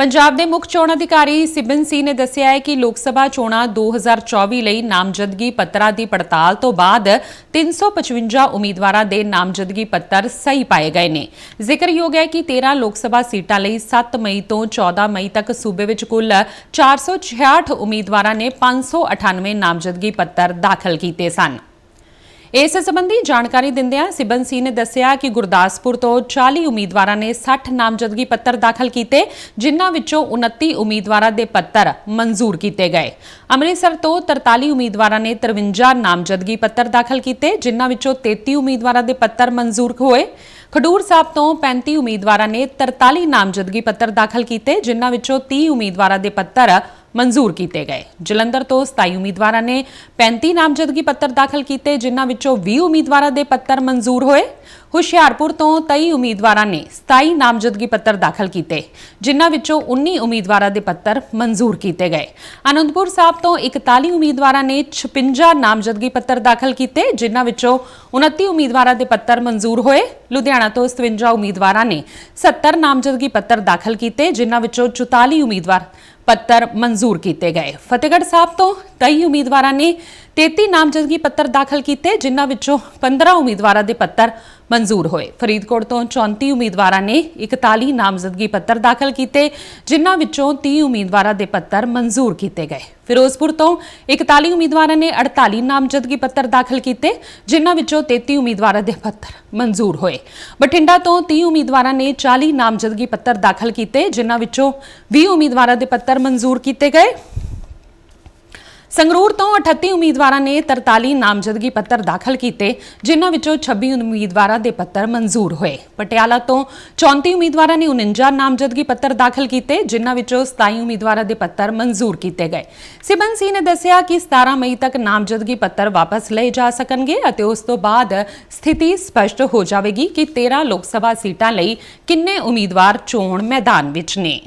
ਪੰਜਾਬ ਦੇ ਮੁੱਖ ਚੋਣ ਅਧਿਕਾਰੀ ਸਿਬਨ ਸੀ ਨੇ ਦੱਸਿਆ ਹੈ ਕਿ ਲੋਕ ਸਭਾ ਚੋਣਾਂ 2024 ਲਈ ਨਾਮਜ਼ਦਗੀ ਪੱਤਰਾਂ ਦੀ ਪੜਤਾਲ ਤੋਂ ਬਾਅਦ 355 ਉਮੀਦਵਾਰਾਂ ਦੇ ਨਾਮਜ਼ਦਗੀ ਪੱਤਰ ਸਹੀ ਪਾਏ ਗਏ ਨੇ। ਜ਼ਿਕਰਯੋਗ ਹੈ ਕਿ 13 ਲੋਕ ਸਭਾ ਸੀਟਾਂ ਲਈ 7 ਮਈ ਤੋਂ 14 ਮਈ ਤੱਕ ਸੂਬੇ ਵਿੱਚ ਕੁੱਲ 466 ਉਮੀਦਵਾਰਾਂ ਨੇ 598 ਨਾਮਜ਼ਦਗੀ ਪੱਤਰ ਦਾਖਲ ਕੀਤੇ ਸਨ। ਇਸ ਸੰਬੰਧੀ ਜਾਣਕਾਰੀ ਦਿੰਦਿਆਂ ਸਿਬਨ ਸਿੰਘ ਨੇ ਦੱਸਿਆ ਕਿ ਗੁਰਦਾਸਪੁਰ ਤੋਂ 40 ਉਮੀਦਵਾਰਾਂ ਨੇ 60 ਨਾਮਜ਼ਦਗੀ ਪੱਤਰ ਦਾਖਲ ਕੀਤੇ, ਜਿਨ੍ਹਾਂ ਵਿੱਚੋਂ 29 ਉਮੀਦਵਾਰਾਂ ਦੇ ਪੱਤਰ ਮਨਜ਼ੂਰ ਕੀਤੇ ਗਏ। ਅੰਮ੍ਰਿਤਸਰ ਤੋਂ 43 ਉਮੀਦਵਾਰਾਂ ਨੇ 53 ਨਾਮਜ਼ਦਗੀ ਪੱਤਰ ਦਾਖਲ ਕੀਤੇ, ਜਿਨ੍ਹਾਂ ਵਿੱਚੋਂ 33 ਉਮੀਦਵਾਰਾਂ ਦੇ ਪੱਤਰ ਮਨਜ਼ੂਰ ਹੋਏ। ਖਡੂਰ ਸਾਹਿਬ ਤੋਂ 35 ਉਮੀਦਵਾਰਾਂ ਨੇ 43 ਨਾਮਜ਼ਦਗੀ ਪੱਤਰ ਦਾਖਲ ਕੀਤੇ, ਜਿਨ੍ਹਾਂ ਵਿੱਚੋਂ 30 ਉਮੀਦਵਾਰਾਂ ਦੇ ਪੱਤਰ ਮਨਜ਼ੂਰ ਕੀਤੇ ਗਏ ਜਲੰਧਰ ਤੋਂ 27 ਉਮੀਦਵਾਰਾਂ ਨੇ 35 ਨਾਮਜ਼ਦਗੀ ਪੱਤਰ ਦਾਖਲ ਕੀਤੇ ਜਿਨ੍ਹਾਂ ਵਿੱਚੋਂ 20 ਉਮੀਦਵਾਰਾਂ ਦੇ ਪੱਤਰ ਮਨਜ਼ੂਰ ਹੋਏ ਹੁਸ਼ਿਆਰਪੁਰ ਤੋਂ 23 ਉਮੀਦਵਾਰਾਂ ਨੇ 27 ਨਾਮਜ਼ਦਗੀ ਪੱਤਰ ਦਾਖਲ ਕੀਤੇ ਜਿਨ੍ਹਾਂ ਵਿੱਚੋਂ 19 ਉਮੀਦਵਾਰਾਂ ਦੇ ਪੱਤਰ ਮਨਜ਼ੂਰ ਕੀਤੇ ਗਏ ਅਨੰਦਪੁਰ ਸਾਹਿਬ ਤੋਂ 41 ਉਮੀਦਵਾਰਾਂ ਨੇ 56 ਨਾਮਜ਼ਦਗੀ ਪੱਤਰ ਦਾਖਲ ਕੀਤੇ ਜਿਨ੍ਹਾਂ ਵਿੱਚੋਂ 29 ਉਮੀਦਵਾਰਾਂ ਦੇ ਪੱਤਰ ਮਨਜ਼ੂਰ ਹੋਏ ਲੁਧਿਆਣਾ ਤੋਂ 57 ਉਮੀਦਵਾਰਾਂ ਨੇ 70 ਨਾਮਜ਼ਦਗੀ ਪੱਤਰ ਦਾਖਲ ਕੀਤੇ ਜਿਨ੍ਹਾਂ ਵਿੱਚੋਂ 44 ਉਮੀਦਵਾਰ ਪੱਤਰ ਮਨਜ਼ੂਰ ਕੀਤੇ ਗਏ। ਫਤਿਹਗੜ੍ਹ ਸਾਹਿਬ ਤੋਂ ਕਈ ਉਮੀਦਵਾਰਾਂ ਨੇ 33 ਨਾਮਜ਼ਦਗੀ ਪੱਤਰ ਦਾਖਲ ਕੀਤੇ, ਜਿਨ੍ਹਾਂ ਵਿੱਚੋਂ 15 ਉਮੀਦਵਾਰਾਂ ਦੇ ਪੱਤਰ ਮਨਜ਼ੂਰ ਹੋਏ। ਫਰੀਦਕੋਟ ਤੋਂ 34 ਉਮੀਦਵਾਰਾਂ ਨੇ 41 ਨਾਮਜ਼ਦਗੀ ਪੱਤਰ ਦਾਖਲ ਕੀਤੇ, ਜਿਨ੍ਹਾਂ ਵਿੱਚੋਂ 30 ਉਮੀਦਵਾਰਾਂ ਦੇ ਪੱਤਰ ਮਨਜ਼ੂਰ ਕੀਤੇ ਗਏ। ਫਿਰੋਜ਼ਪੁਰ ਤੋਂ 41 ਉਮੀਦਵਾਰਾਂ ਨੇ 48 ਨਾਮਜ਼ਦਗੀ ਪੱਤਰ ਦਾਖਲ ਕੀਤੇ, ਜਿਨ੍ਹਾਂ ਵਿੱਚੋਂ 33 ਉਮੀਦਵਾਰਾਂ ਦੇ ਪੱਤਰ ਮਨਜ਼ੂਰ ਹੋਏ। ਬਠਿੰਡਾ ਤੋਂ 30 ਉਮੀਦਵਾਰਾਂ ਨੇ 40 ਨਾਮਜ਼ਦਗੀ ਪੱਤਰ ਦਾਖਲ ਕੀਤੇ, ਜਿਨ੍ਹਾਂ ਵਿੱਚੋਂ 20 ਉਮੀਦਵਾਰਾਂ ਦੇ ਪੱਤਰ ਮਨਜ਼ੂਰ ਕੀਤੇ ਗਏ। ਸੰਗਰੂਰ ਤੋਂ 38 ਉਮੀਦਵਾਰਾਂ ਨੇ 43 ਨਾਮਜ਼ਦਗੀ ਪੱਤਰ ਦਾਖਲ ਕੀਤੇ, ਜਿਨ੍ਹਾਂ ਵਿੱਚੋਂ 26 ਉਮੀਦਵਾਰਾਂ ਦੇ ਪੱਤਰ ਮਨਜ਼ੂਰ ਹੋਏ। ਪਟਿਆਲਾ ਤੋਂ 34 ਉਮੀਦਵਾਰਾਂ ਨੇ 49 ਨਾਮਜ਼ਦਗੀ ਪੱਤਰ ਦਾਖਲ ਕੀਤੇ, ਜਿਨ੍ਹਾਂ ਵਿੱਚੋਂ 27 ਉਮੀਦਵਾਰਾਂ ਦੇ ਪੱਤਰ ਮਨਜ਼ੂਰ ਕੀਤੇ ਗਏ। ਸਿਬਨ ਸਿੰਘ ਨੇ ਦੱਸਿਆ ਕਿ 17 ਮਈ ਤੱਕ ਨਾਮਜ਼ਦਗੀ ਪੱਤਰ ਵਾਪਸ ਲਏ ਜਾ ਸਕਣਗੇ ਅਤੇ ਉਸ ਤੋਂ ਬਾਅਦ ਸਥਿਤੀ ਸਪਸ਼ਟ ਹੋ ਜਾਵੇਗੀ ਕਿ 13 ਲੋਕ ਸਭਾ ਸੀਟਾਂ ਲਈ ਕਿੰਨੇ ਉਮੀਦਵਾਰ ਚੋਣ ਮੈਦਾਨ ਵਿੱਚ ਨੇ।